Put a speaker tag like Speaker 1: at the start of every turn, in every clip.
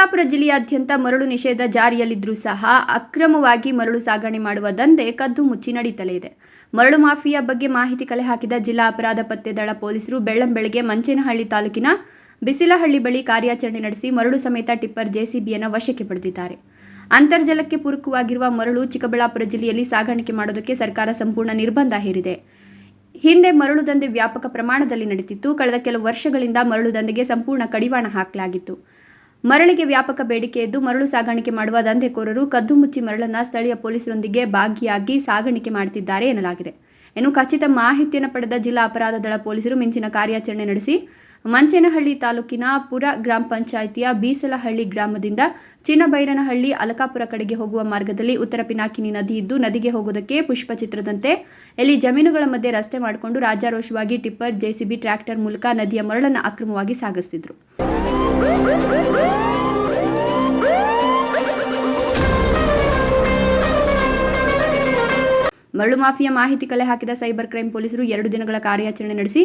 Speaker 1: ಚಿಕ್ಕಬಳ್ಳಾಪುರ ಜಿಲ್ಲೆಯಾದ್ಯಂತ ಮರಳು ನಿಷೇಧ ಜಾರಿಯಲ್ಲಿದ್ದರೂ ಸಹ ಅಕ್ರಮವಾಗಿ ಮರಳು ಸಾಗಣೆ ಮಾಡುವ ದಂಧೆ ಕದ್ದು ಮುಚ್ಚಿ ನಡೀತಲೇ ಇದೆ. ಮರಳು ಮಾಫಿಯಾ ಬಗ್ಗೆ ಮಾಹಿತಿ ಕಲೆ ಹಾಕಿದ ಜಿಲ್ಲಾ ಅಪರಾಧ ಪತ್ತೆ ದಳ ಪೊಲೀಸರು ಬೆಳ್ಳಂಬೆಳಗ್ಗೆ ಮಂಚೇನಹಳ್ಳಿ ತಾಲೂಕಿನ ಬಿಸಿಲಹಳ್ಳಿ ಬಳಿ ಕಾರ್ಯಾಚರಣೆ ನಡೆಸಿ ಮರಳು ಸಮೇತ ಟಿಪ್ಪರ್ ಜೆಸಿಬಿಯನ್ನು ವಶಕ್ಕೆ ಪಡೆದಿದ್ದಾರೆ. ಅಂತರ್ಜಲಕ್ಕೆ ಪೂರಕವಾಗಿರುವ ಮರಳು ಚಿಕ್ಕಬಳ್ಳಾಪುರ ಜಿಲ್ಲೆಯಲ್ಲಿ ಸಾಗಾಣಿಕೆ ಮಾಡೋದಕ್ಕೆ ಸರ್ಕಾರ ಸಂಪೂರ್ಣ ನಿರ್ಬಂಧ ಹೇರಿದೆ. ಹಿಂದೆ ಮರಳು ದಂಧೆ ವ್ಯಾಪಕ ಪ್ರಮಾಣದಲ್ಲಿ ನಡೀತಿತ್ತು ಕಳೆದ ಕೆಲವು ವರ್ಷಗಳಿಂದ ಮರಳು ದಂಧೆಗೆ ಸಂಪೂರ್ಣ ಕಡಿವಾಣ ಹಾಕಲಾಗಿತ್ತು. ಮರಳಿಗೆ ವ್ಯಾಪಕ ಬೇಡಿಕೆ ಇದ್ದು ಮರಳು ಸಾಗಾಣಿಕೆ ಮಾಡುವ ದಂಧೆಕೋರರು ಕದ್ದು ಮುಚ್ಚಿ ಮರಳನ್ನು ಸ್ಥಳೀಯ ಪೊಲೀಸರೊಂದಿಗೆ ಭಾಗಿಯಾಗಿ ಸಾಗಾಣಿಕೆ ಮಾಡುತ್ತಿದ್ದಾರೆ ಎನ್ನಲಾಗಿದೆ. ಇನ್ನು ಖಚಿತ ಮಾಹಿತಿಯನ್ನು ಪಡೆದ ಜಿಲ್ಲಾ ಅಪರಾಧ ದಳ ಪೊಲೀಸರು ಮಿಂಚಿನ ಕಾರ್ಯಾಚರಣೆ ನಡೆಸಿ ಮಂಚೇನಹಳ್ಳಿ ತಾಲೂಕಿನ ಪುರ ಗ್ರಾಮ ಪಂಚಾಯಿತಿಯ ಬೀಸಲಹಳ್ಳಿ ಗ್ರಾಮದಿಂದ ಚಿನ್ನಬೈರನಹಳ್ಳಿ ಅಲಕಾಪುರ ಕಡೆಗೆ ಹೋಗುವ ಮಾರ್ಗದಲ್ಲಿ ಉತ್ತರ ಪಿನಾಕಿನಿ ನದಿ ಇದ್ದು ನದಿಗೆ ಹೋಗೋದಕ್ಕೆ ಪುಷ್ಪ ಚಿತ್ರದಂತೆ. ಇಲ್ಲಿ ಜಮೀನುಗಳ ಮಧ್ಯೆ ರಸ್ತೆ ಮಾಡಿಕೊಂಡು ರಾಜಾರೋಷವಾಗಿ ಟಿಪ್ಪರ್ ಜೆಸಿಬಿ ಟ್ರ್ಯಾಕ್ಟರ್ ಮೂಲಕ ನದಿಯ ಮರಳನ್ನು ಅಕ್ರಮವಾಗಿ ಸಾಗಿಸ್ತಿದ್ರು. ಮರಳು ಮಾಫಿಯಾ ಮಾಹಿತಿ ಕಲೆ ಹಾಕಿದ ಸೈಬರ್ ಕ್ರೈಂ ಪೊಲೀಸರು ಎರಡು ದಿನಗಳ ಕಾರ್ಯಾಚರಣೆ ನಡೆಸಿ.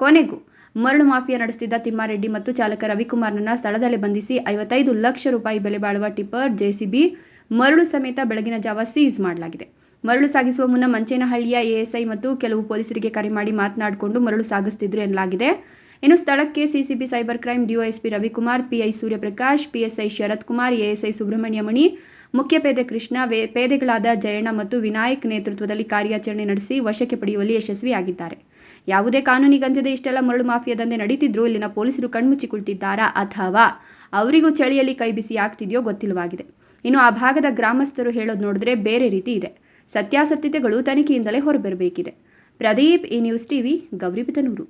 Speaker 1: ಕೊನೆಗೂ ಮರಳು ಮಾಫಿಯಾ ನಡೆಸುತ್ತಿದ್ದ ತಿಮ್ಮಾರೆಡ್ಡಿ ಮತ್ತು ಚಾಲಕ ರವಿಕುಮಾರ್ನನ್ನು ಸ್ಥಳದಲ್ಲೇ ಬಂಧಿಸಿ ಐವತ್ತೈದು ಲಕ್ಷ ರೂಪಾಯಿ ಬೆಲೆ ಬಾಳುವ ಟಿಪ್ಪರ್ ಜೆಸಿಬಿ ಮರಳು ಸಮೇತ ಬೆಳಗಿನ ಜಾವ ಸೀಸ್ ಮಾಡಲಾಗಿದೆ. ಮರಳು ಸಾಗಿಸುವ ಮುನ್ನ ಮಂಚೇನಹಳ್ಳಿಯ ಎಎಸ್ಐ ಮತ್ತು ಕೆಲವು ಪೊಲೀಸರಿಗೆ ಕರೆ ಮಾಡಿ ಮಾತನಾಡಿಕೊಂಡು ಮರಳು ಸಾಗಿಸ್ತಿದ್ರು ಎನ್ನಲಾಗಿದೆ. ಇನ್ನು ಸ್ಥಳಕ್ಕೆ CCB cyber crime DYSP Ravikumar, PI Suryaprakash, PSI Sharath Kumar ASI Subramanyamani ಮುಖ್ಯ ಪೇದೆ ಕೃಷ್ಣ, ವೇ ಪೇದೆಗಳಾದ ಜಯಣ್ಣ ಮತ್ತು ವಿನಾಯಕ್ ನೇತೃತ್ವದಲ್ಲಿ ಕಾರ್ಯಾಚರಣೆ ನಡೆಸಿ ವಶಕ್ಕೆ ಪಡೆಯುವಲ್ಲಿ ಯಶಸ್ವಿಯಾಗಿದ್ದಾರೆ. ಯಾವುದೇ ಕಾನೂನಿಗಂಜದೆ ಇಷ್ಟೆಲ್ಲ ಮರಳು ಮಾಫಿಯಾದಂತೆ ನಡೀತಿದ್ರು ಇಲ್ಲಿನ ಪೊಲೀಸರು ಕಣ್ಮುಚ್ಚಿ ಕುಳಿತಿದ್ದಾರಾ ಅಥವಾ ಅವರಿಗೂ ಚಳಿಯಲ್ಲಿ ಕೈ ಬಿಸಿ ಆಗ್ತಿದೆಯೋ ಗೊತ್ತಿಲ್ಲವಾಗಿದೆ. ಇನ್ನು ಆ ಭಾಗದ ಗ್ರಾಮಸ್ಥರು ಹೇಳೋದು ನೋಡಿದ್ರೆ ಬೇರೆ ರೀತಿ ಇದೆ. ಸತ್ಯಾಸತ್ಯತೆಗಳು ತನಿಖೆಯಿಂದಲೇ ಹೊರಬರಬೇಕಿದೆ. ప్రదీప్ ఈ న్యూస్ టీవీ గౌరీబితనూరు